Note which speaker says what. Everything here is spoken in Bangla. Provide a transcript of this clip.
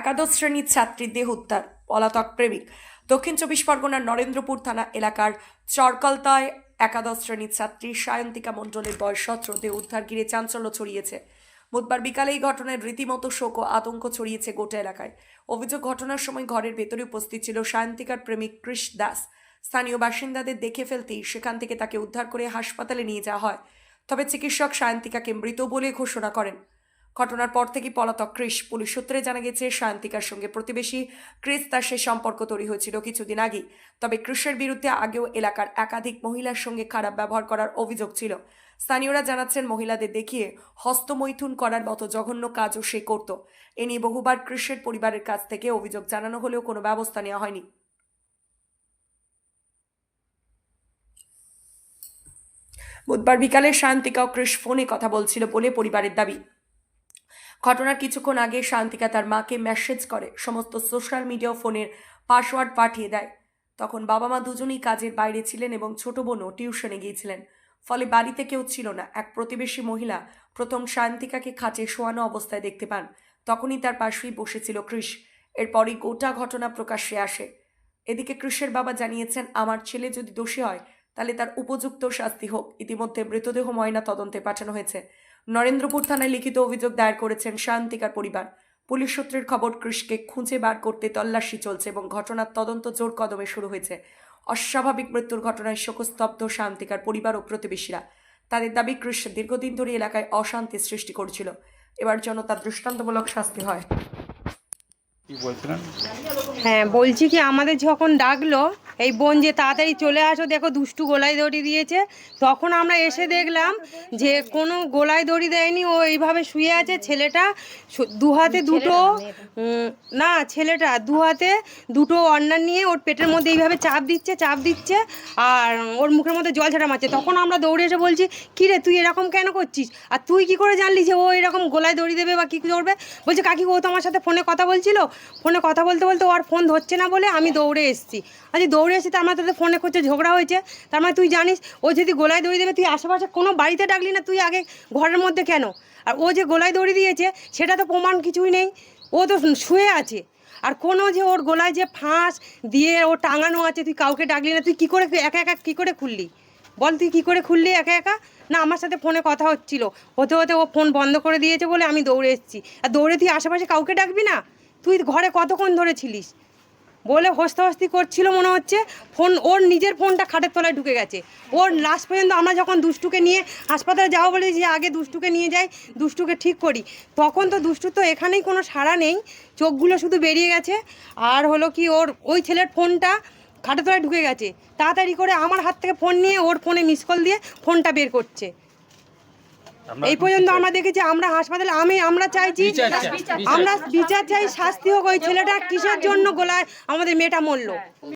Speaker 1: একাদশ শ্রেণির ছাত্রীর দেহ উদ্ধার পলাতক প্রেমিক। দক্ষিণ চব্বিশ পরগনার নরেন্দ্রপুর থানা এলাকার চরকলতায় একাদশ শ্রেণির ছাত্রী সায়ন্তিকা মণ্ডলের বয়স সতেরো। দেহ উদ্ধার ঘিরে চাঞ্চল্য ছড়িয়েছে। বুধবার বিকালে এই ঘটনায় রীতিমতো শোক ও আতঙ্ক ছড়িয়েছে গোটা এলাকায়। অভিযোগ ঘটনার সময় ঘরের ভেতরে উপস্থিত ছিল সায়ন্তিকার প্রেমিক কৃষ দাস। স্থানীয় বাসিন্দাদের দেখে ফেলতেই সেখান থেকে তাকে উদ্ধার করে হাসপাতালে নিয়ে যাওয়া হয়। তবে চিকিৎসক সায়ন্তিকাকে মৃত বলে ঘোষণা করেন। ঘটনার পর থেকে পলাতক ক্রিস পুলিশ সূত্রে জানা গেছে শান্তিকার সঙ্গে প্রতিবেশী ক্রিস দাসের সম্পর্ক তৈরি হয়েছিল কিছুদিন আগে তবে ক্রিসের বিরুদ্ধে আগেও এলাকার একাধিক মহিলার সঙ্গে খারাপ ব্যবহার করার অভিযোগ ছিল। স্থানীয়রা জানাচ্ছেন, মহিলাদের দেখিয়ে হস্তমৈথুন করার মতো জঘন্য কাজও সে করত। এ নিয়ে বহুবার ক্রিসের পরিবারের কাছ থেকে অভিযোগ জানানো হলেও কোনো ব্যবস্থা নেওয়া হয়নি। বুধবার বিকালে শান্তিকা ও ক্রিস ফোনে কথা বলছিল বলে পরিবারের দাবি। ঘটনার কিছুক্ষণ আগে শান্তিকা তার মাকে মেসেজ করে, সমস্ত সোশ্যাল মিডিয়া ফোনের পাসওয়ার্ড পাঠিয়ে দেয়। তখন বাবা মা দুজনেই কাজের বাইরে ছিলেন এবং ছোট বোনও টিউশনে গিয়েছিলেন। ফলে বাড়িতে কেউ ছিল না। এক প্রতিবেশী মহিলা প্রথম শান্তিকাকে খাঁচে শোয়ানো অবস্থায় দেখতে পান। তখনই তার পাশেই বসেছিল কৃষ। এরপরই গোটা ঘটনা প্রকাশ্যে আসে। এদিকে কৃষের বাবা জানিয়েছেন, আমার ছেলে যদি দোষী হয়, তাহলে তার উপযুক্ত শাস্তি হোক। ইতিমধ্যে মৃতদেহ ময়না তদন্তে পাঠানো হয়েছে। নরেন্দ্রপুর থানায় লিখিত অভিযোগ দায়ের করেছেন শান্তিকার পরিবার। পুলিশ সূত্রের খবর, কৃষকে খুঁজে বার করতে তল্লাশি চলছে এবং ঘটনার তদন্ত জোর কদমে শুরু হয়েছে। অস্বাভাবিক মৃত্যুর ঘটনায় শোকস্তব্ধ শান্তিকার পরিবার ও প্রতিবেশীরা। তাদের দাবি, কৃষ দীর্ঘদিন ধরে এলাকায় অশান্তি সৃষ্টি করছিল। এবার যেন তার দৃষ্টান্তমূলক শাস্তি হয়।
Speaker 2: হ্যাঁ বলছি কি আমাদের যখন ডাকলো এই বোন যে তাড়াতাড়ি চলে আসো দেখো দুষ্টু গোলায় দড়ি দিয়েছে। তখন আমরা এসে দেখলাম যে কোনো গোলায় দড়ি দেয়নি ও এইভাবে শুয়ে আছে। ছেলেটা দু হাতে দুটো না ছেলেটা দু হাতে দুটো অন্যান্য নিয়ে ওর পেটের মধ্যে এইভাবে চাপ দিচ্ছে চাপ দিচ্ছে আর ওর মুখের মধ্যে জল ছাড়া মারছে। তখন আমরা দৌড়ে এসে বলছি কী রে তুই এরকম কেন করছিস? আর তুই কি করে জানলি যে ও এরকম গোলায় দড়ি দেবে বা কী করবে? বলছে কাকি ও তো আমার সাথে ফোনে কথা বলছিল ফোনে কথা বলতে বলতে ওর ফোন ধরছে না বলে আমি দৌড়ে এসেছি। আজ দৌড়ে এসেছি তার মানে তোদের ফোনে করছে, ঝগড়া হয়েছে। তার মানে তুই জানিস, ও যদি গোলায় দড়ি দেবে, তুই আশেপাশে কোনো বাড়িতে ডাকলি না, তুই আগে ঘরের মধ্যে কেন? আর ও যে গোলায় দড়ি দিয়েছে, সেটা তো প্রমাণ কিছুই নেই। ও তো শুয়ে আছে। আর কোনো যে ওর গোলায় যে ফাঁস দিয়ে ও টাঙানো আছে, তুই কাউকে ডাকলি না, তুই কী করে একা একা কী করে খুললি? বল, তুই কী করে খুললি একা একা? না, আমার সাথে ফোনে কথা হচ্ছিল। হতে হতে ও ফোন বন্ধ করে দিয়েছে বলে আমি দৌড়ে এসেছি। আর দৌড়ে তুই আশেপাশে কাউকে ডাকবি না? তুই ঘরে কতক্ষণ ধরে ছিলিস? বলে হস্তাহস্তি করছিল মনে হচ্ছে, ফোন, ওর নিজের ফোনটা খাটের তলায় ঢুকে গেছে। ওর লাস্ট পর্যন্ত আমরা যখন দুষ্টুকে নিয়ে হাসপাতালে যাব বলে যে আগে দুষ্টুকে নিয়ে যাই, দুষ্টুকে ঠিক করি। তখন তো দুষ্টু তো এখানেই কোনো সাড়া নেই, চোখগুলো শুধু বেরিয়ে গেছে। আর হলো কি, ওর ওই ছেলের ফোনটা খাটের তলায় ঢুকে গেছে। তাড়াতাড়ি করে আমার হাত থেকে ফোন নিয়ে ওর ফোনে মিস কল দিয়ে ফোনটা বের করছে। এই পর্যন্ত আমরা দেখেছি আমরা হাসপাতালে আমি আমরা চাইছি আমরা বিচার চাই শাস্তি হোক ওই ছেলেটা কিসের জন্য গোলায় আমাদের মেয়েটা মরলো।